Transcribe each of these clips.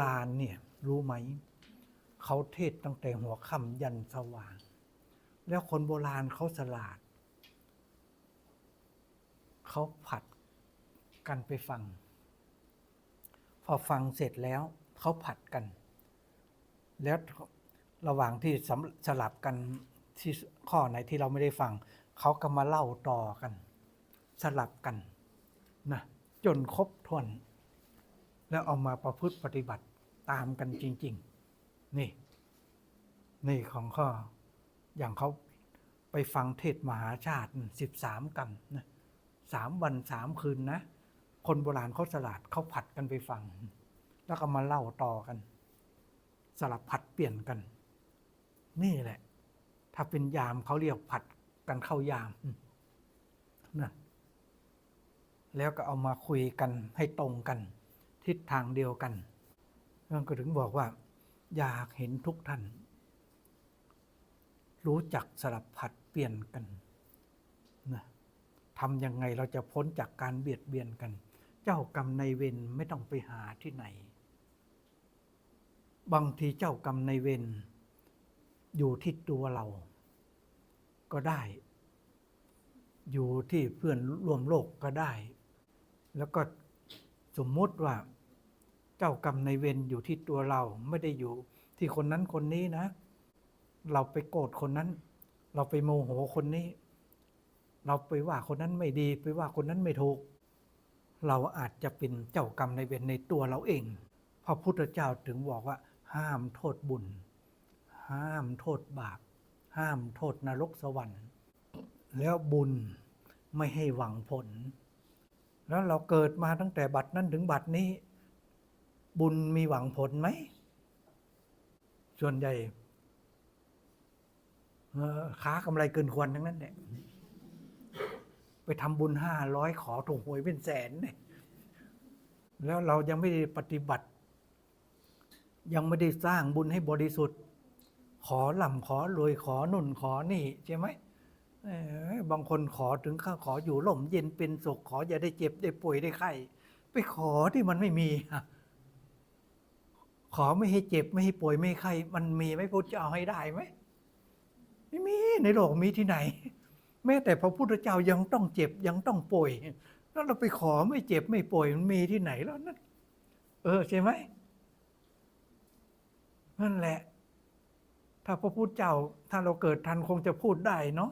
ลานเนี่ยรู้ไหม เขาเทศตั้งแต่หัวค่ำยันสว่าง แล้วคนโบราณเขาสลาด เขาผัดกันไปฟัง พอฟังเสร็จแล้วเขาผัดกัน แล้วระหว่างที่สลับกันที่ข้อไหนที่เราไม่ได้ฟัง เขาก็มาเล่าต่อกัน สลับกันนะจนครบถ้วน แล้วเอามาประพฤติปฏิบัติตามกันจริง ๆ นี่ นี่ของข้ออย่างเขาไปฟังเทศมหาชาติสิบสามกรรมนะสามวันสามคืนนะ คนโบราณเขาสลัดเขาผัดกันไปฟัง แล้วก็มาเล่าต่อกัน สลับผัดเปลี่ยนกัน นี่แหละ ถ้าเป็นยามเขาเรียกผัดกันเข้ายามนะแล้วก็เอามาคุยกันให้ตรงกัน ทิศทางเดียวกันนั่นก็ถึงบอกว่า อยากเห็นทุกท่าน รู้จักสลับผัดเปลี่ยนกันนะทำยังไงเราจะพ้นจากการเบียดเบียนกัน เจ้ากรรมในายเวรไม่ต้องไปหาที่ไหน บางทีเจ้ากรรมในายเวรอยู่ที่ตัวเรา ก็ได้ อยู่ที่เพื่อนร่วมโลกก็ได้ แล้วก็สมมติว่า จ้ากรรมในเวรอยู่ที่ตัวเราไม่ได้อยู่ ที่คนนั้นคนนี้นะ เราไปโกรธคนนั้น เราไปโมโหคนนี้ เราไปว่าคนนั้นไม่ดีไปว่าคนนั้นไม่ถูก เราอาจจะเป็นเจ้ากรรมในเวรในตัวเราเองพระพุทธเจ้าถึงบอกว่า ห้ามโทษบุญ ห้ามโทษบาปห้ามโทษนรกสวรรค์ แล้วบุญไม่ให้หวังผล แล้วเราเกิดมาตั้งแต่บัดนั้นถึงบัดนี้ บุญมีหวังผลไหม ส่วนใหญ่ค้ากำไรเกินควรทั้งนั้นเนี่ยไปทำบุญห้าร้อยขอถูกหวยเป็นแสนเนี่ยแล้วเรายังไม่ได้ปฏิบัติ ยังไม่ได้สร้างบุญให้บริสุทธิ์ ขอหล่ำขอรวยขอนุ่นขอนี่ใช่ไหมบางคนขอถึงข้าขออยู่ล่มเย็นเป็นสุขขออย่าได้เจ็บได้ป่วยได้ไข้ไปขอที่มันไม่มีอะ ขอไม่ให้เจ็บไม่ให้ป่วยไม่ให้ไข้มันมีไหมพุทธเจ้าให้ได้ไหมไม่มีในโลกมีที่ไหน แม้แต่พระพุทธเจ้ายังต้องเจ็บยังต้องป่วยแล้วเราไปขอไม่เจ็บไม่ป่วยมันมีที่ไหนแล้วนั่นเออใช่ไหมนั่นแหละ ถ้าพระพุทธเจ้าถ้าเราเกิดทันคงจะพูดได้เนาะ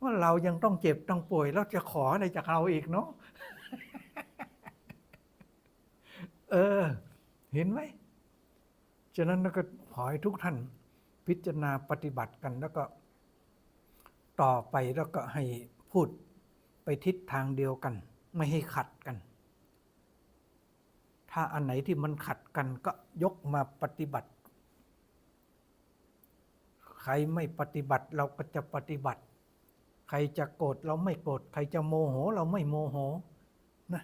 ว่าเรายังต้องเจ็บต้องป่วยแล้วจะขออะไรจากเราอีกเนาะเออ เห็นไหมฉะนั้นก็ขอให้ทุกท่านพิจารณาปฏิบัติกันแล้วก็ ต่อไปแล้วก็ให้พูดไปทิศทางเดียวกัน ไม่ให้ขัดกัน ถ้าอันไหนที่มันขัดกันก็ยกมาปฏิบัติ ใครไม่ปฏิบัติเราก็จะปฏิบัติ ใครจะโกรธเราไม่โกรธใครจะโมโห เราไม่โมโหนะ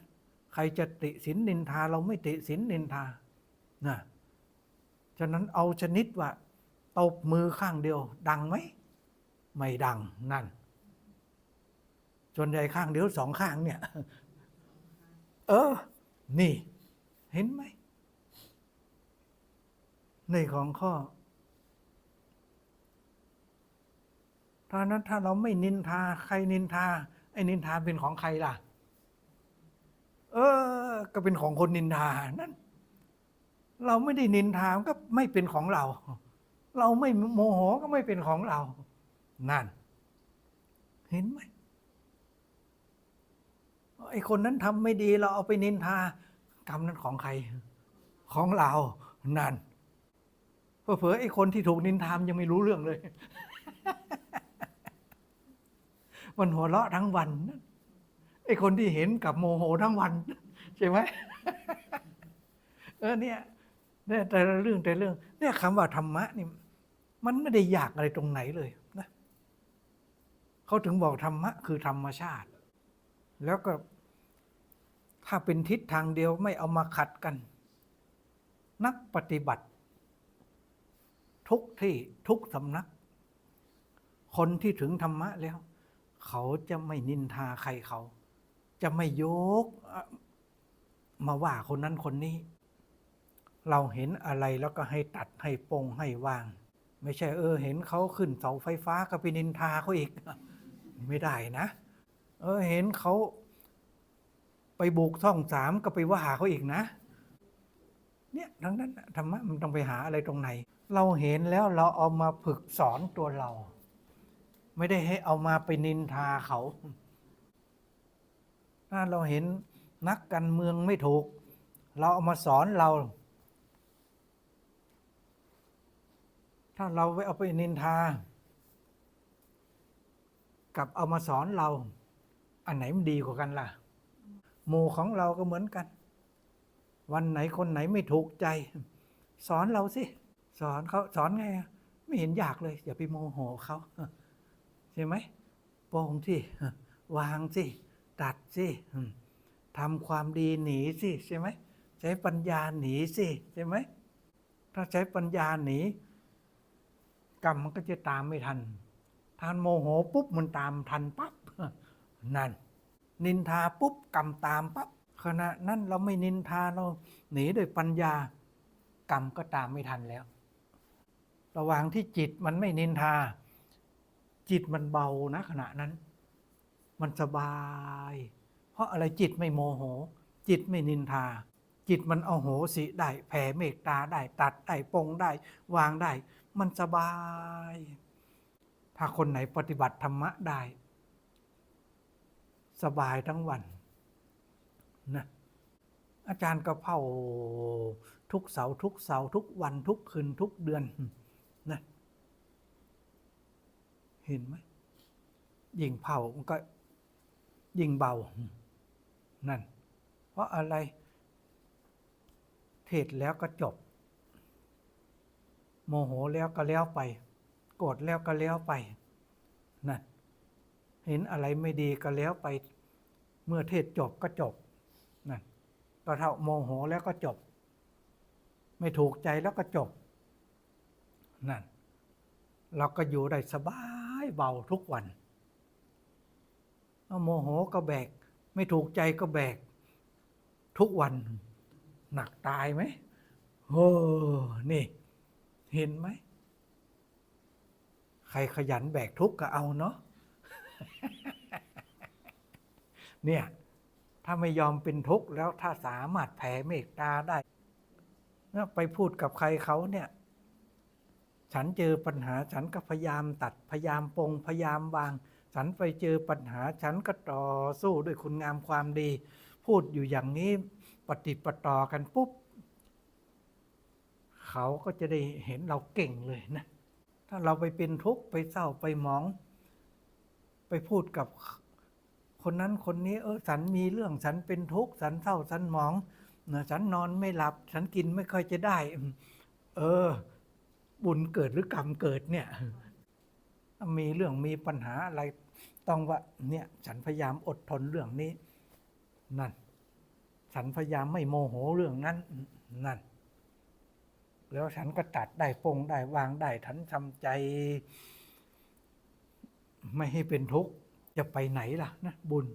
ใครจะติสินนินทา เราไม่ติสินนินทา นะฉะนั้นเอาชนิดว่าตบมือข้างเดียว ดังไหมไม่ดังนั่นส่วนใหญ่ข้างเดียวสองข้างเนี่ย เออ นี่ เห็นไหมในของข้อถ้านั้นถ้าเราไม่นินทา ใครนินทา ไอ้นินทาเป็นของใครล่ะ เออ ก็เป็นของคนนินทานั่น เราไม่ได้นินทาก็ไม่เป็นของเรา เราไม่โมโหก็ไม่เป็นของเรา นั่น เห็นไหมไอคนนั้นทำไม่ดีเราเอาไปนินทากรรมนั้นของใคร ของเรา นั่นเผลอๆไอคนที่ถูกนินทามยังไม่รู้เรื่องเลย มันหัวเราะทั้งวันไอคนที่เห็นกับโมโหทั้งวัน ใช่ไหมเออเนี่ย เนี่ยแต่ละเรื่องแต่เรื่อง เนี่ยคำว่าธรรมะนี่มันไม่ได้ยากอะไรตรงไหนเลยนะเขาถึงบอกธรรมะคือธรรมชาติ แล้วก็ถ้าเป็นทิศทางเดียวไม่เอามาขัดกัน นักปฏิบัติ ทุกที่ทุกสำนัก คนที่ถึงธรรมะแล้ว เขาจะไม่นินทาใครเขา จะไม่ยกมาว่าคนนั้นคนนี้ เราเห็นอะไรแล้วก็ให้ตัดให้ปรงให้วาง ไม่ใช่เออ เห็นเขาขึ้นเสาไฟฟ้าก็ไปนินทาเขาอีก ไม่ได้นะ เออเห็นเขาไปบุกท่องสามก็ไปว่าเขาอีกนะ เนี่ยทั้งนั้นธรรมะมันต้องไปหาอะไรตรงไหน เราเห็นแล้วเราเอามาฝึกสอนตัวเรา ไม่ได้ให้เอามาไปนินทาเขาถ้าเราเห็นนักการเมืองไม่ถูก เราเอามาสอนเรา ถ้าเราไปเอาไปนินทา กับเอามาสอนเรา อันไหนมันดีกว่ากันล่ะหมู่ของเราก็เหมือนกัน วันไหนคนไหนไม่ถูกใจ สอนเราสิ สอนเขาสอนไง ไม่เห็นอยากเลย อย่าไปโมโหเขาใช่ไหมโปร่งสิวางสิ ตัดสิทำความดีหนีสิใช่ไหมใช้ปัญญาหนีสิใช่ไหมถ้าใช้ปัญญาหนี กรรมมันก็จะตามไม่ทันทานโมโหปุ๊บมันตามทันปั๊บนั่น นินทาปุ๊บกรรมตามปั๊บขณะนั้นเราไม่นินทาเราหนีด้วยปัญญากรรมก็ตามไม่ทันแล้ว ระหว่างที่จิตมันไม่นินทา จิตมันเบานะขณะนั้น มันสบาย เพราะอะไรจิตไม่โมโห จิตไม่นินทา จิตมันเอาโหสิได้แผ่เมตตาได้ตัดได้ปงได้ วางได้ มันสบาย ถ้าคนไหนปฏิบัติธรรมะได้ สบายทั้งวันนะอาจารย์ก็เผาทุกเสาทุกเสาทุกวันทุกคืนทุกเดือนนะเห็นไหมยิ่งเผามันก็ยิ่งเบา นั่น เพราะอะไร เทศแล้วก็จบ โมโหแล้วก็แล้วไป โกรธแล้วก็แล้วไปนั่นเห็นอะไรไม่ดีก็แล้วไป เมื่อเทศจบก็จบนั่นก็เท่าโมโหแล้วก็จบ ไม่ถูกใจแล้วก็จบนั่นเราก็อยู่ได้สบายเบาทุกวันโมโหก็แบก ไม่ถูกใจก็แบก ทุกวัน หนักตายไหมโอ้นี่ เห็นไหม ใครขยันแบกทุกข์ก็เอาเนาะเนี่ยถ้าไม่ยอมเป็นทุกข์แล้วถ้าสามารถแผ่เมตตาได้เนี่ยไปพูดกับใครเขาเนี่ย ฉันเจอปัญหาฉันก็พยายามตัดพยายามปงพยายามวาง ฉันไปเจอปัญหาฉันก็ต่อสู้ด้วยคุณงามความดี พูดอยู่อย่างนี้ปฏิปต่อกันปุ๊บ เขาก็จะได้เห็นเราเก่งเลยนะ ถ้าเราไปเป็นทุกข์ไปเศร้าไปหมอง ไปพูดกับคนนั้นคนนี้เออฉันมีเรื่องฉันเป็นทุกข์ฉันเศร้าฉันหมองนะฉันนอนไม่หลับฉันกินไม่ค่อยจะได้ เออ บุญเกิดหรือกรรมเกิดเนี่ย มีเรื่องมีปัญหาอะไรต้องว่า เนี่ย ฉันพยายามอดทนเรื่องนี้ นั่น ฉันพยายามไม่โมโหเรื่องนั้น นั่น แล้วฉันก็ตัดได้ปงได้วางได้ฉันทำใจ ไม่ให้เป็นทุกข์จะไปไหนล่ะนะบุญ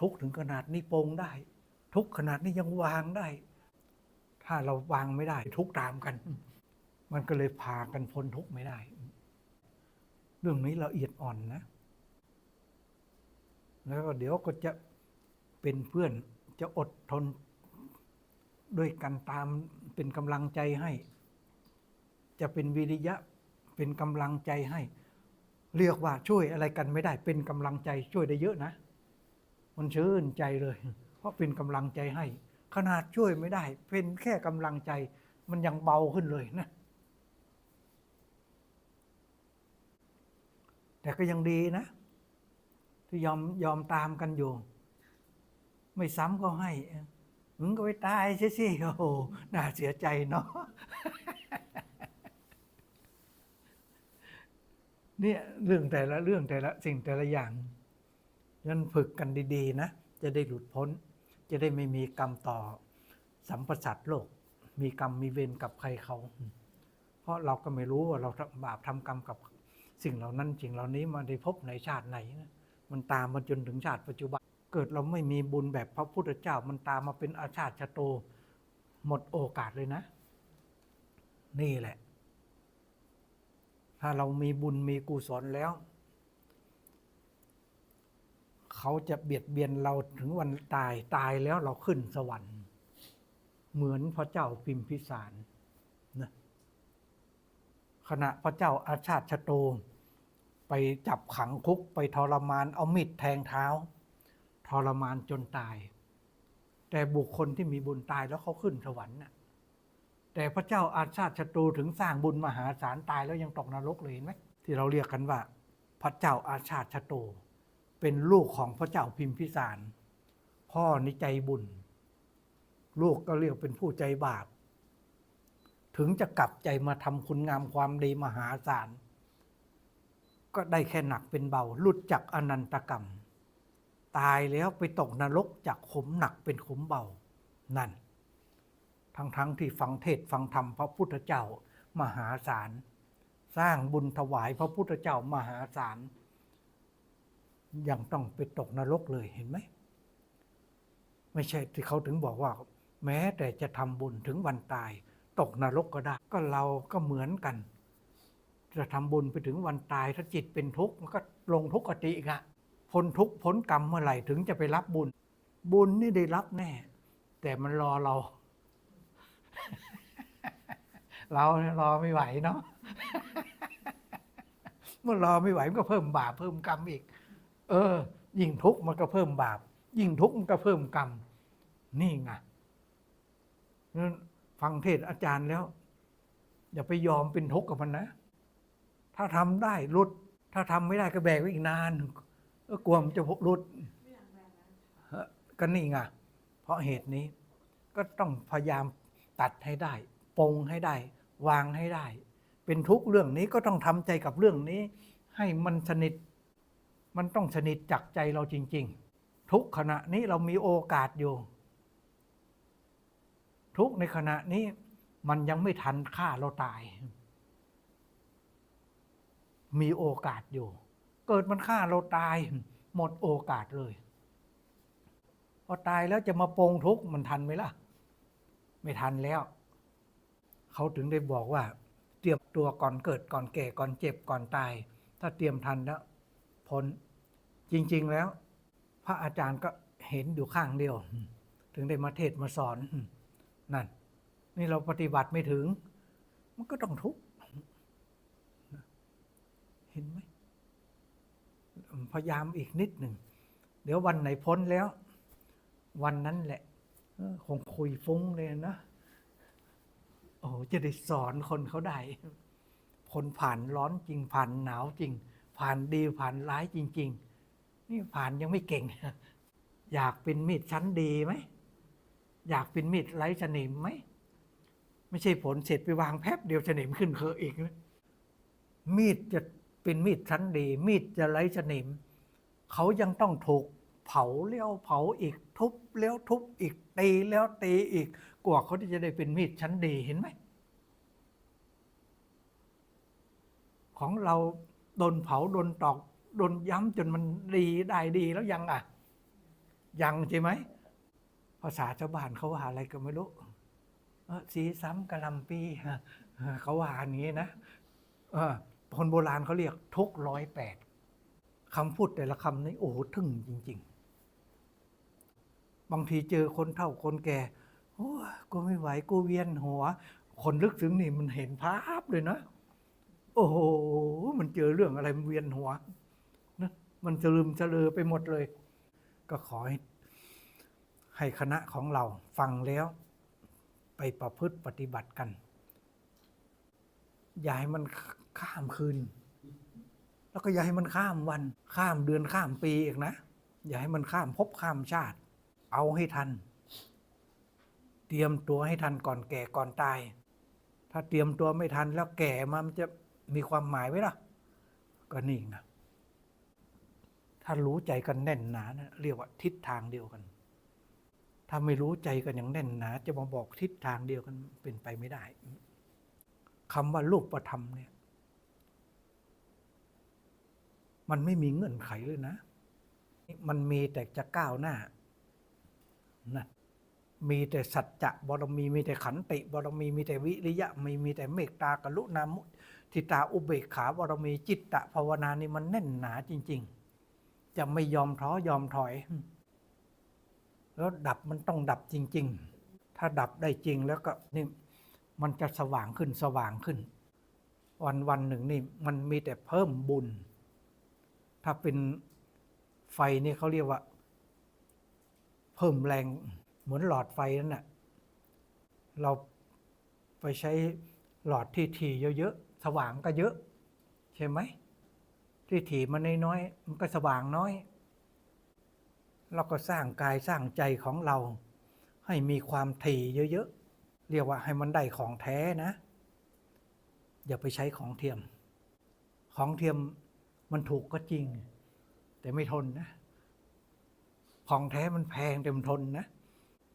ทุกข์ถึงขนาดนี้ปงได้ ทุกข์ขนาดนี้ยังวางได้ ถ้าเราวางไม่ได้ ทุกข์ตามกัน มันก็เลยพากันพ้นทุกข์ไม่ได้ เรื่องนี้ละเอียดอ่อนนะ แล้วก็เดี๋ยวก็จะเป็นเพื่อนจะอดทน ด้วยกันตามเป็นกำลังใจให้ จะเป็นวิริยะเป็นกำลังใจให้ เรียกว่าช่วยอะไรกันไม่ได้ เป็นกำลังใจช่วยได้เยอะนะ มันชื่นใจเลย เพราะเป็นกำลังใจให้ ขนาดช่วยไม่ได้ เป็นแค่กำลังใจ มันยังเบาขึ้นเลยนะแต่ก็ยังดีนะ ที่ยอมยอมตามกันอยู่ ไม่ซ้ำก็ให้ มึงก็ไปตายใช่สิโอ้โหน่าเสียใจเนาะเนี่ยเรื่องแต่ละเรื่องแต่ละสิ่งแต่ละอย่างยันฝึกกันดี ๆ นะ จะได้หลุดพ้น จะได้ไม่มีกรรมต่อสัมปสัตโลก มีกรรมมีเวรกับใครเขา เพราะเราก็ไม่รู้ว่าเราทำบาปทำกรรมกับสิ่งเหล่านั้นสิ่งเหล่านี้มาได้พบในชาติไหน มันตามมาจนถึงชาติปัจจุบัน เกิดเราไม่มีบุญแบบพระพุทธเจ้ามันตามมาเป็นอาชาติชะโต หมดโอกาสเลยนะ นี่แหละ ถ้าเรามีบุญมีกุศลแล้ว เขาจะเบียดเบียนเราถึงวันตายตายแล้วเราขึ้นสวรรค์ เหมือนพระเจ้าพิมพิสารนะขณะพระเจ้าอาชาติชโต ไปจับขังคุกไปทรมานเอามีดแทงเท้า ทรมานจนตาย แต่บุคคลที่มีบุญตายแล้วเขาขึ้นสวรรค์น่ะแต่พระเจ้าอาชาติศัตรูถึงสร้างบุญมหาศาลตายแล้วยังตกนรกเลยเห็นไหมที่เราเรียกกันว่า พระเจ้าอาชาติศัตรูเป็นลูกของพระเจ้าพิมพิสาร พ่อนิใจบุญ ลูกก็เรียกเป็นผู้ใจบาป ถึงจะกลับใจมาทำคุณงามความดีมหาศาลก็ได้แค่หนักเป็นเบาหลุดจากอนันตกรรม ตายแล้วไปตกนรกจากขมหนักเป็นขมเบานั่น ทั้งๆทที่ฟังเทศฟังธรรมพระพุทธเจ้ามหาศาล สร้างบุญถวายพระพุทธเจ้ามหาศาลยังต้องไปตกนรกเลยเห็นไหมไม่ใช่ที่เขาถึงบอกว่า แม้แต่จะทำบุญถึงวันตาย ตกนรกก็ได้ ก็เราก็เหมือนกัน จะทำบุญไปถึงวันตายถ้าจิตเป็นทุกข์มันก็ลงทุกขติอีกอะ พ้นทุกข์พ้นกรรมเมื่อไหร่ถึงจะไปรับบุญ บุญนี่ได้รับแน่ แต่มันรอเรา เราเนี่ยรอไม่ไหวเนาะเมื่อรอไม่ไหวมันก็เพิ่มบาปเพิ่มกรรมอีก เออ ยิ่งทุกข์มันก็เพิ่มบาป ยิ่งทุกข์มันก็เพิ่มกรรมนี่ไงนั้นฟังเทศอาจารย์แล้ว อย่าไปยอมเป็นทุกข์กับมันนะ ถ้าทำได้รุดถ้าทำไม่ได้ก็แบกไว้อีกนาน เออกลัวมันจะพกรุดก็นี่ไงเพราะเหตุนี้ ก็ต้องพยายามตัดให้ได้ปงให้ได้ วางให้ได้ เป็นทุกเรื่องนี้ก็ต้องทำใจกับเรื่องนี้ ให้มันสนิท มันต้องสนิทจากใจเราจริง ๆ ทุกขณะนี้เรามีโอกาสอยู่ ทุกในขณะนี้มันยังไม่ทันฆ่าเราตาย มีโอกาสอยู่ เกิดมันฆ่าเราตาย หมดโอกาสเลย พอตายแล้วจะมาปรงทุกข์มันทันไหมล่ะ ไม่ทันแล้ว เขาถึงได้บอกว่า เตรียมตัวก่อนเกิดก่อนแก่ก่อนเจ็บก่อนตาย ถ้าเตรียมทันแล้วพ้นจริง ๆแล้ว พระอาจารย์ก็เห็นอยู่ข้างเดียว ถึงได้มาเทศน์มาสอนนั่น นี่เราปฏิบัติไม่ถึง มันก็ต้องทุกข์เห็นไหม พยายามอีกนิดหนึ่ง เดี๋ยววันไหนพ้นแล้ว วันนั้นแหละคงคุยฟุ้งเลยนะ โอ้จะได้สอนคนเขาได้ คนผ่านร้อนจริง ผ่านหนาวจริง ผ่านดีผ่านร้ายจริง ๆ นี่ผ่านยังไม่เก่ง อยากเป็นมีดชั้นดีไหม อยากเป็นมีดไร้สนิมไหม ไม่ใช่ผลเสร็จไปวางแป๊บเดียวสนิมขึ้นเคอะอีกนะมีดจะ เป็นมีดชั้นดี มีดจะไร้สนิม เขายังต้องถูกเผาแล้วเผาอีกทุบแล้วทุบอีกตีแล้วตีอีกกว่าเขาที่จะได้เป็นมีดชั้นดีเห็นไหมของเราโดนเผาโดนตอกโดนย้ำจนมันดีได้ดีแล้วยังอะ ยังใช่ไหมภาษาชาวบ้านเขาว่าอะไรก็ไม่รู้สีซ้ำกะลำปีเขาว่าอย่างนี้นะ คนโบราณเขาเรียกทุกร้อยแปดคำพูดแต่ละคำนี้โอ้โหทึ่งจริง ๆ บางทีเจอคนเฒ่าคนแก่โอ้กูไม่ไหวกูเวียนหัว คนลึกซึ้งนี่มันเห็นภาพเลยนะ โอ้โห มันเจอเรื่องอะไรมันเวียนหัวนะมันสลืมสลือไปหมดเลย ก็ขอให้ให้คณะของเราฟังแล้ว ไปประพฤติปฏิบัติกัน อย่าให้มันข้ามคืน แล้วก็อย่าให้มันข้ามวัน ข้ามเดือนข้ามปีอีกนะ อย่าให้มันข้ามภพข้ามชาติ เอาให้ทัน เตรียมตัวให้ทันก่อนแก่ก่อนตาย ถ้าเตรียมตัวไม่ทันแล้วแก่มามันจะมีความหมายไหมล่ะ ก็นี่นะถ้ารู้ใจกันแน่นหนานะเรียกว่าทิศทางเดียวกัน ถ้าไม่รู้ใจกันอย่างแน่นหนา จะมาบอกทิศทางเดียวกันเป็นไปไม่ได้ คำว่ารูปประธรรมเนี่ย มันไม่มีเงื่อนไขเลยนะ มันมีแต่จะก้าวหน้านะมีแต่สัจจะบารมีมีแต่ขันติบารมีมีแต่วิริยะมีมีแต่เมตตากรุณามุทิตาอุเบกขาบารมีจิตตะภาวนานี่มันแน่นหนาจริง ๆ จะไม่ยอมท้อยอมถอย แล้วดับมันต้องดับจริง ๆ ถ้าดับได้จริงแล้วก็นี่ มันจะสว่างขึ้นสว่างขึ้น วันวันหนึ่งนี่มันมีแต่เพิ่มบุญ ถ้าเป็นไฟนี่เขาเรียกว่า เพิ่มแรงเหมือนหลอดไฟนั่นน่ะเราไปใช้หลอดที่ถี่เยอะๆสว่างก็เยอะ ใช่ไหมที่ถี่มันน้อยๆมันก็สว่างน้อย เราก็สร้างกายสร้างใจของเรา ให้มีความถี่เยอะๆ เรียกว่าให้มันได้ของแท้นะ อย่าไปใช้ของเทียม ของเทียมมันถูกก็จริง แต่ไม่ทนนะ ของแท้มันแพงแต่มันทนนะ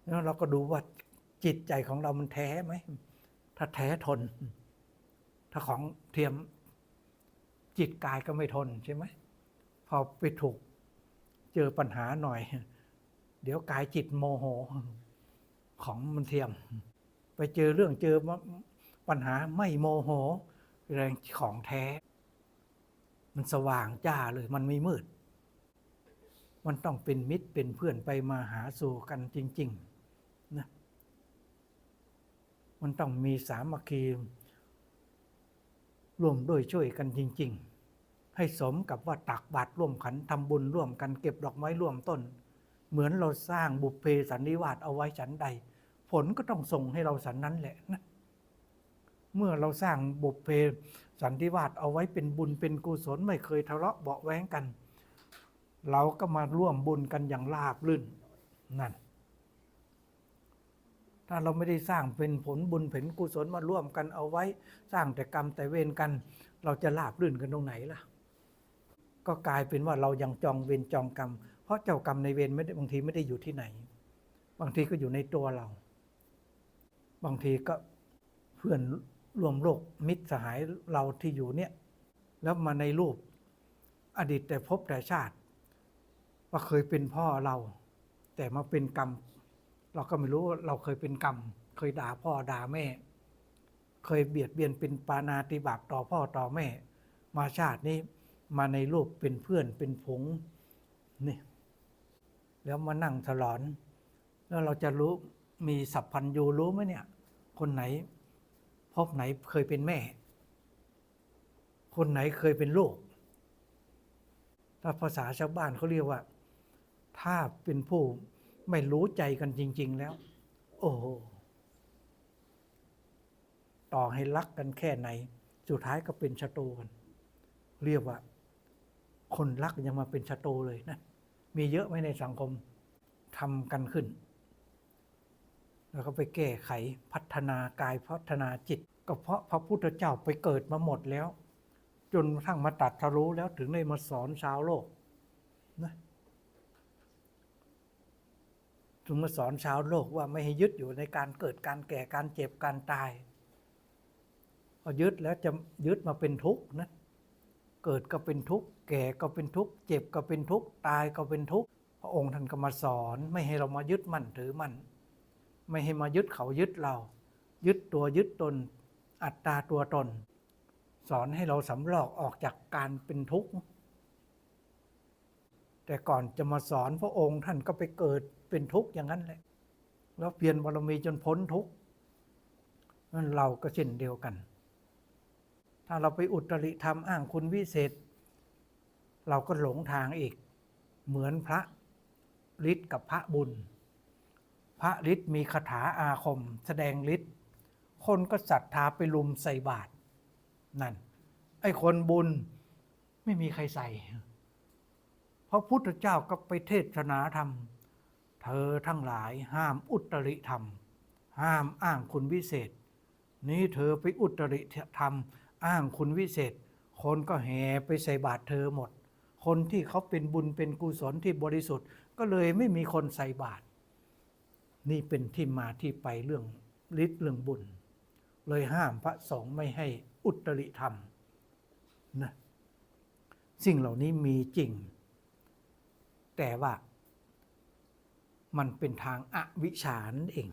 แล้วเราก็ดูว่าจิตใจของเรามันแท้ไหม ถ้าแท้ทน ถ้าของเทียมจิตกายก็ไม่ทนใช่ไหม พอไปถูกเจอปัญหาหน่อย เดี๋ยวกายจิตโมโห ของมันเทียม ไปเจอเรื่องเจอปัญหาไม่โมโห แรงของแท้ มันสว่างจ้าเลยมันไม่มืด มันต้องเป็นมิตรเป็นเพื่อนไปมาหาสู่กันจริงๆนะมันต้องมีสามัคคีร่วมด้วยช่วยกันจริง ๆ ให้สมกับว่าตักบาตรร่วมขันทำบุญร่วมกันเก็บดอกไม้ร่วมต้น เหมือนเราสร้างบุพเพสันนิวาสเอาไว้ฉันใด ผลก็ต้องส่งให้เราสันนั้นแหละนะเมื่อเราสร้างบุพเพสันนิวาสเอาไว้เป็นบุญเป็นกุศลไม่เคยทะเลาะเบาแว้งกัน เราก็มาร่วมบุญกันอย่างราบรื่นนั่น ถ้าเราไม่ได้สร้างเป็นผลบุญผลกุศลมาร่วมกันเอาไว้ สร้างแต่กรรมแต่เวรกัน เราจะราบรื่นกันตรงไหนล่ะ ก็กลายเป็นว่าเรายังจองเวรจองกรรม เพราะเจ้ากรรมในเวรไม่ได้บางทีไม่ได้อยู่ที่ไหน บางทีก็อยู่ในตัวเรา บางทีก็เพื่อนรวมโลกมิตรสหายเราที่อยู่เนี่ย แล้วมาในรูปอดีตแต่พบแต่ชาติ ว่าเคยเป็นพ่อเรา แต่มาเป็นกรรม เราก็ไม่รู้ว่าเราเคยเป็นกรรม เคยด่าพ่อด่าแม่ เคยเบียดเบียนเป็นปานาติบาตต่อพ่อต่อแม่ มาชาตินี้มาในรูปเป็นเพื่อนเป็นผงนี่แล้วมานั่งถลอน แล้วเราจะรู้มีสัพพัญญูรู้ไหมเนี่ย คนไหนพบไหนเคยเป็นแม่ คนไหนเคยเป็นลูกถ้าภาษาชาวบ้านเขาเรียกว่า ถ้าเป็นผู้ไม่รู้ใจกันจริง ๆ แล้ว โอ้โหต่อให้รักกันแค่ไหน สุดท้ายก็เป็นศัตกัน เรียกว่า คนรักยังมาเป็นศัตเลยนะ มีเยอะไหมในสังคมทำกันขึ้น แล้วก็ไปแก้ไขพัฒนากายพัฒนาจิต ก็เพราะพระพุทธเจ้าไปเกิดมาหมดแล้ว จนกระทั่งมาตัดทะรู้แล้วถึงได้มาสอนชาวโลกนะถึงมาสอนชาวโลกว่าไม่ให้ยึดอยู่ในการเกิดการแก่การเจ็บการตายพอยึดแล้วจะยึดมาเป็นทุกข์นะเกิดก็เป็นทุกข์แก่ก็เป็นทุกข์เจ็บก็เป็นทุกข์ตายก็เป็นทุกข์พระองค์ท่านก็มาสอนไม่ให้เรามายึดมั่นถือมั่น ไม่ให้มายึดเขายึดเรา ยึดตัวยึดตน อัตตาตัวตน สอนให้เราสำรอกออกจากการเป็นทุกข์ แต่ก่อนจะมาสอนพระองค์ท่านก็ไปเกิดเป็นทุกข์อย่างนั้นแหละ แล้วเปลี่ยนบารมีจนพ้นทุกข์นั่นเราก็เช่นเดียวกัน ถ้าเราไปอุตริธรรมอ้างคุณวิเศษ เราก็หลงทางอีก เหมือนพระฤทธิ์กับพระบุญ พระฤทธิ์มีคาถาอาคม แสดงฤทธิ์คนก็ศรัทธาไปลุมใส่บาตรนั่น ไอ้คนบุญไม่มีใครใส่พระพุทธเจ้าก็ไปเทศนาธรรม เธอทั้งหลายห้ามอุตริธรรม ห้ามอ้างคุณวิเศษ นี้เธอไปอุตริธรรม อ้างคุณวิเศษ คนก็แห่ไปใส่บาตรเธอหมด คนที่เขาเป็นบุญเป็นกุศลที่บริสุทธิ์ ก็เลยไม่มีคนใส่บาตร นี่เป็นที่มาที่ไปเรื่องฤทธิ์เรื่องบุญ เลยห้ามพระสงฆ์ไม่ให้อุตริธรรมนะสิ่งเหล่านี้มีจริง แต่ว่ามันเป็นทางอวิชานั่นเอง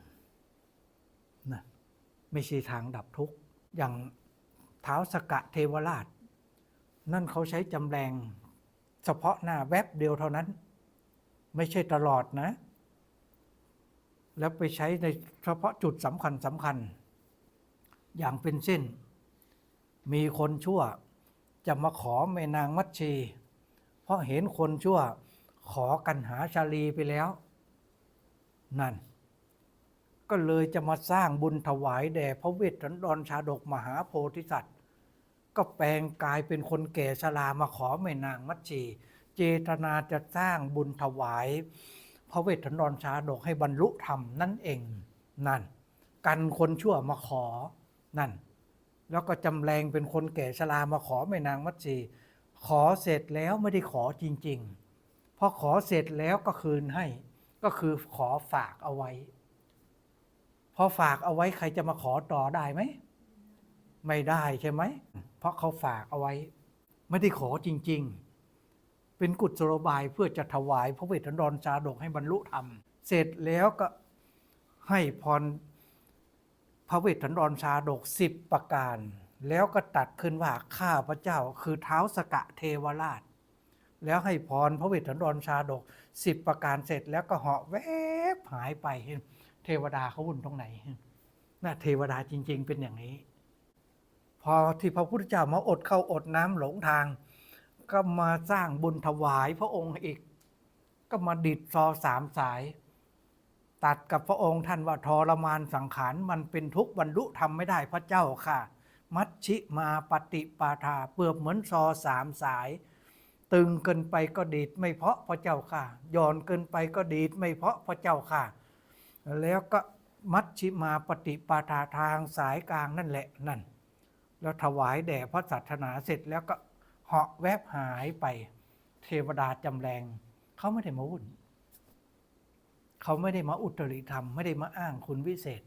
นะไม่ใช่ทางดับทุกข์ อย่างเท้าสกะเทวราช นั่นเขาใช้จำแรงเฉพาะหน้าแวบเดียวเท่านั้น ไม่ใช่ตลอดนะ แล้วไปใช้ในเฉพาะจุดสำคัญสำคัญ อย่างเป็นเส้นมีคนชั่วจะมาขอแม่นางมัชชี เพราะเห็นคนชั่วขอกันหาชาลีไปแล้ว นั่น ก็เลยจะมาสร้างบุญถวายแด่พระเวทสันดรชาดกมหาโพธิสัตว์ ก็แปลงกายเป็นคนแก่ชรามาขอแม่นางมัชชี เจตนาจะสร้างบุญถวาย พระเวทสันดรชาดกให้บรรลุธรรมนั่นเองนั่น กันคนชั่วมาขอนั่น แล้วก็จำแรงเป็นคนแก่ชรามาขอแม่นางมัชชีขอเสร็จแล้วไม่ได้ขอจริง ๆ พอขอเสร็จแล้วก็คืนให้ ก็คือขอฝากเอาไว้ พอฝากเอาไว้ใครจะมาขอต่อได้ไหม ไม่ได้ใช่ไหม เพราะเขาฝากเอาไว้ ไม่ได้ขอจริง ๆ เป็นกุศโลบายเพื่อจะถวายพระเวทันดรชาดกให้บรรลุธรรม เสร็จแล้วก็ให้พรพระเวทันดรชาดกสิบประการ แล้วก็ตัดขึ้นว่าข้าพระเจ้าคือเท้าสกะเทวราช แล้วให้พรพระเวทันดรชาดกสิบประการเสร็จแล้วก็เหาะแวบหายไปเทวดาเขาวุ่นตรงไหนน่ะเทวดาจริง ๆ เป็นอย่างนี้ พอที่พระพุทธเจ้ามาอดเข้าอดน้ำหลงทาง ก็มาสร้างบุญถวายพระองค์อีก ก็มาดิดซอสามสาย ตัดกับพระองค์ท่านว่าทรมานสังขารมันเป็นทุกข์บรรลุทำไม่ได้พระเจ้าค่ะ มัชชิมาปฏิปาทาเปลือบเหมือนซอสามสาย ตึงเกินไปก็ดีดไม่เพาะพระเจ้าค่ะย่อนเกินไปก็ดีดไม่เพาะพระเจ้าค่ะ แล้วก็มัชชิมาปฏิปาทาทางสายกลางนั่นแหละนั่น แล้วถวายแด่พระศาสนาเสร็จแล้วก็ เหาะแวบหายไป เทวดาจำแรง เขาไม่ได้มาวุ่น เขาไม่ได้มาอุตริธรรม ไม่ได้มาอ้างคุณวิเศษ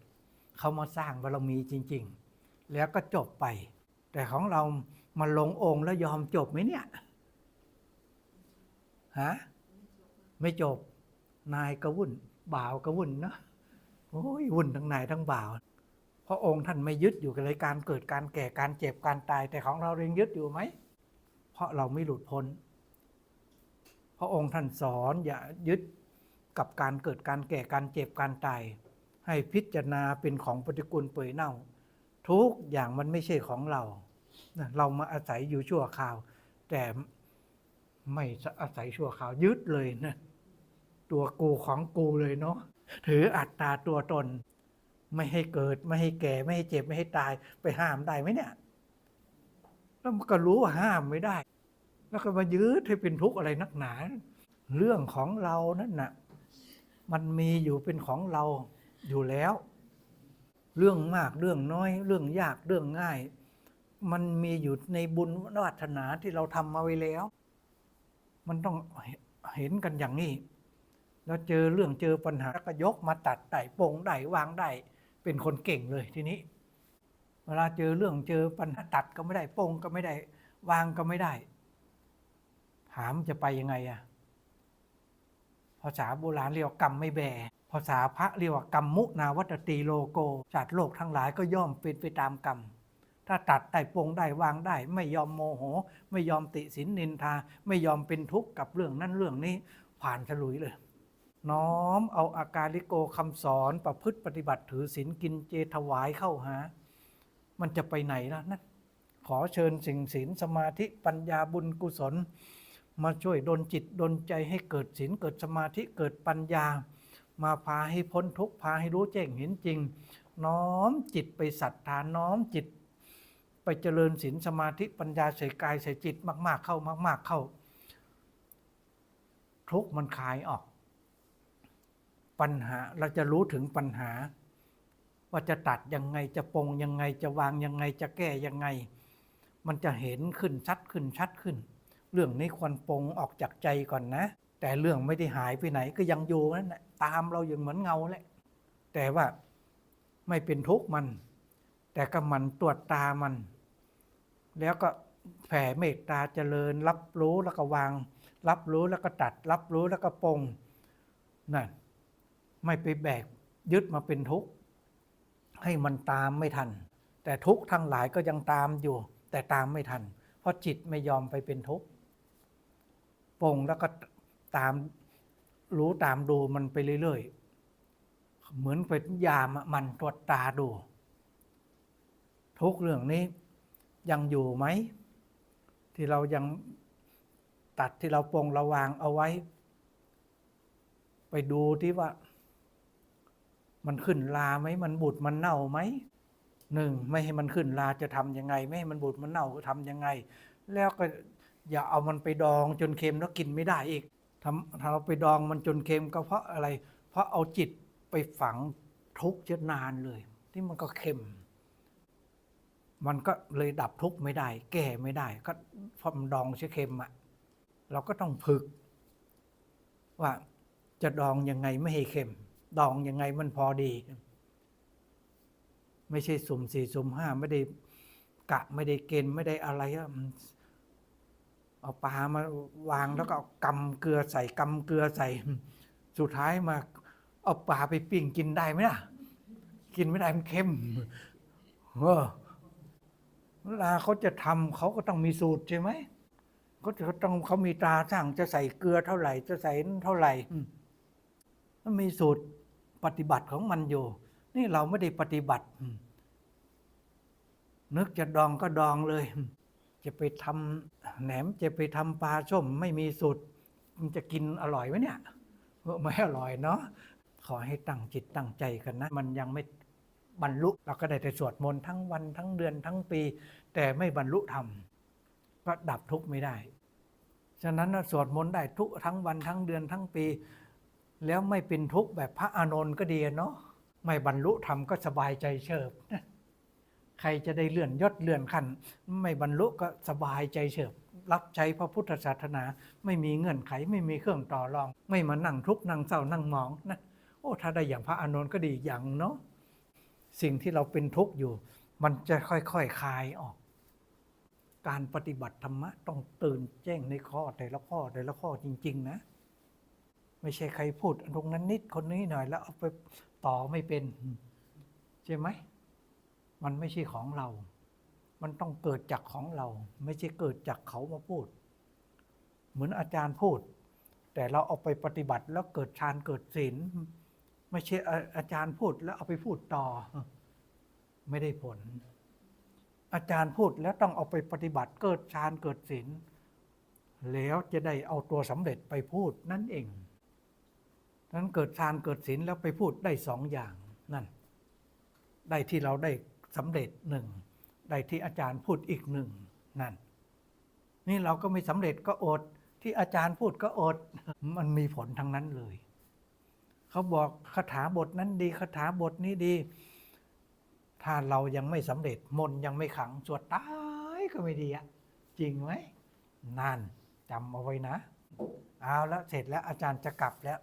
เขามาสร้างบารมีจริง ๆ แล้วก็จบไป แต่ของเรามาลงองค์แล้วยอมจบไหมเนี่ยฮะไม่จบ นายก็วุ่น บ่าวก็วุ่นเนะโอ้ยวุ่นทั้งนายทั้งบ่าวเพราะองค์ท่านไม่ยึดอยู่กับเลยการเกิดการแก่การเจ็บการตาย แต่ของเราเรงยึดอยู่ไหม ราะเราไม่หลุดพ้น พระองค์ท่านสอนอย่ายึดกับการเกิดการแก่การเจ็บการตาย ให้พิจารณาเป็นของปฏิกูลเปื่อยเน่า ทุกอย่างมันไม่ใช่ของเรา เรามาอาศัยอยู่ชั่วคราว แต่ไม่อาศัยชั่วคราวยึดเลยนะตัวกูของกูเลยเนาะถืออัตตาตัวตน ไม่ให้เกิดไม่ให้แก่ไม่ให้เจ็บไม่ให้ตายไปห้ามได้ไหมเนี่ยแล้วมันก็รู้ว่าห้ามไม่ได้ แล้วก็มายืดให้เป็นทุกข์อะไรนักหนา เรื่องของเรานั่นน่ะมันมีอยู่เป็นของเราอยู่แล้ว เรื่องมากเรื่องน้อย เรื่องยากเรื่องง่าย มันมีอยู่ในบุญวัฒนาที่เราทำมาไว้แล้ว มันต้องเห็นกันอย่างนี้ แล้วเจอเรื่องเจอปัญหาก็ยกมาตัดได้ปงได้วางได้เป็นคนเก่งเลยทีนี้ เวลาเจอเรื่องเจอปัญหาตัดก็ไม่ได้ปงก็ไม่ได้ วางก็ไม่ได้ ถามจะไปยังไงอะภาษาโบราณเรียกว่ากรรมไม่แบ ภาษาพระเรียกว่ากรรมมุนาวัตตีโลโกจัดโลกทั้งหลายก็ย่อมเป็นไปตามกรรม ถ้าตัดได้โปงได้วางได้ ไม่ยอมโมโห ไม่ยอมติสินนินทา ไม่ยอมเป็นทุกข์กับเรื่องนั้นเรื่องนี้ ผ่านฉลุยเลย น้อมเอาอาการลิโกคำสอนประพฤติปฏิบัติถือศีลกินเจถวายเข้าหา มันจะไปไหนล่ะนั่นขอเชิญสิ่งศีลสมาธิปัญญาบุญกุศล มาช่วยดลจิตดลใจให้เกิดศีลเกิดสมาธิเกิดปัญญา มาพาให้พ้นทุกข์พาให้รู้แจ้งเห็นจริง น้อมจิตไปศรัทธาน้อมจิต ไปเจริญศีลสมาธิปัญญาใส่กายใส่จิตมาก ๆ เข้ามาก ๆเข้า ทุกข์มันคลายออก ปัญหาเราจะรู้ถึงปัญหา ว่าจะตัดยังไงจะปงยังไงจะวางยังไงจะแก้ยังไง มันจะเห็นขึ้นชัดขึ้นชัดขึ้น เรื่องนี้ควรปรงออกจากใจก่อนนะ แต่เรื่องไม่ได้หายไปไหนก็ยังอยู่นั่นแหละตามเราอย่างเหมือนเงาแหละแต่ว่าไม่เป็นทุกข์มัน แต่ก็มันตรวจตามัน แล้วก็แผ่เมตตาเจริญ รับรู้แล้วก็วาง รับรู้แล้วก็ตัด รับรู้แล้วก็ปรงนั่นไม่ไปแบกยึดมาเป็นทุกข์ให้มันตามไม่ทัน แต่ทุกข์ทั้งหลายก็ยังตามอยู่ แต่ตามไม่ทัน เพราะจิตไม่ยอมไปเป็นทุกข์ ปงแล้วก็ตามรู้ตามดูมันไปเรื่อยๆ เหมือนเป็นยามมันตรวจตาดู ทุกเรื่องนี้ยังอยู่ไหม ที่เรายังตัดที่เราปลงระวางเอาไว้ ไปดูที่ว่า มันขึ้นลาไหมมันบูดมันเน่าไหมหนึ่งไม่ให้มันขึ้นลาจะทำยังไง ไม่ให้มันบูดมันเน่าทำยังไง แล้วก็ อย่าเอามันไปดองจนเค็มแล้วกินไม่ได้อีกทำถ้าเราไปดองมันจนเค็มก็เพราะอะไร เพราะเอาจิตไปฝังทุกข์จะนานเลย ที่มันก็เค็ม มันก็เลยดับทุกข์ไม่ได้ แก้ไม่ได้ ก็เพราะมันดองเชื้อเค็มอะเราก็ต้องฝึก ว่าจะดองยังไงไม่ให้เค็ม ดองยังไงมันพอดี ไม่ใช่สุ่มสี่สุ่มห้าไม่ได้กะไม่ได้เกณฑ์ไม่ได้อะไรอะ เอาปลามาวางแล้วก็เอากำเกลือใส่กำเกลือใส่ สุดท้ายมา เอาปลาไปปิ้งกินได้ไหมล่ะ กินไม่ได้มันเค็มเออเวลาเขาจะทำเขาก็ต้องมีสูตรใช่ไหมเขาจะต้องเขามีตราสั่งจะใส่เกลือเท่าไหร่ จะใส่เท่าไหร่อืมมันมีสูตรปฏิบัติของมันอยู่ นี่เราไม่ได้ปฏิบัติอืมนึกจะดองก็ดองเลย จะไปทำแหนมจะไปทำปลาส้มไม่มีสูตรมันจะกินอร่อยไหมเนี่ยเออไม่อร่อยเนาะขอให้ตั้งจิตตั้งใจกันนะ มันยังไม่บรรลุเราก็ได้แต่สวดมนต์ทั้งวันทั้งเดือนทั้งปี แต่ไม่บรรลุธรรมก็ดับทุกข์ไม่ได้ ฉะนั้นสวดมนต์ได้ทุกทั้งวันทั้งเดือนทั้งปี แล้วไม่เป็นทุกข์แบบพระอานนท์ก็ดีเนาะไม่บรรลุธรรมก็สบายใจเฉิบนะ ใครจะได้เลื่อนยศเลื่อนขั้นไม่บรรลุก็สบายใจเฉิบรับใช้พระพุทธศาสนา ไม่มีเงื่อนไขไม่มีเครื่องต่อรอง ไม่มานั่งทุกข์นั่งเศร้านั่งมองนะโอ้ถ้าได้อย่างพระอานนท์ก็ดีอย่างเนาะสิ่งที่เราเป็นทุกข์อยู่ มันจะค่อยๆคคลายออก การปฏิบัติธรรมะต้องตื่นแจ้งในข้อแต่ละข้อแต่ละข้อจริง ๆ นะ ไม่ใช่ใครพูดตรงนั้นนิดคนนี้หน่อยแล้วเอาไปต่อไม่เป็น ใช่ไหม มันไม่ใช่ของเรา มันต้องเกิดจากของเรา ไม่ใช่เกิดจากเขามาพูด เหมือนอาจารย์พูด แต่เราเอาไปปฏิบัติแล้วเกิดฌานเกิดศีลไม่ใช่อาจารย์พูดแล้วเอาไปพูดต่อ ไม่ได้ผล อาจารย์พูดแล้วต้องเอาไปปฏิบัติเกิดฌานเกิดศีลแล้วจะได้เอาตัวสำเร็จไปพูดนั่นเองนั้นเกิดฌานเกิดศีลแล้วไปพูดได้สองอย่างนั่น ได้ที่เราได้ สำเร็จหนึ่งได้ที่อาจารย์พูดอีกหนึ่งนั่น นี่เราก็ไม่สำเร็จก็อด ที่อาจารย์พูดก็อด มันมีผลทั้งนั้นเลย เขาบอกคาถาบทนั้นดีคาถาบทนี้ดี ถ้าเรายังไม่สำเร็จมนยังไม่ขังสวดตายก็ไม่ดีอะจริงไหมนั่นจำเอาไว้นะ เอาแล้วเสร็จแล้วอาจารย์จะกลับแล้ว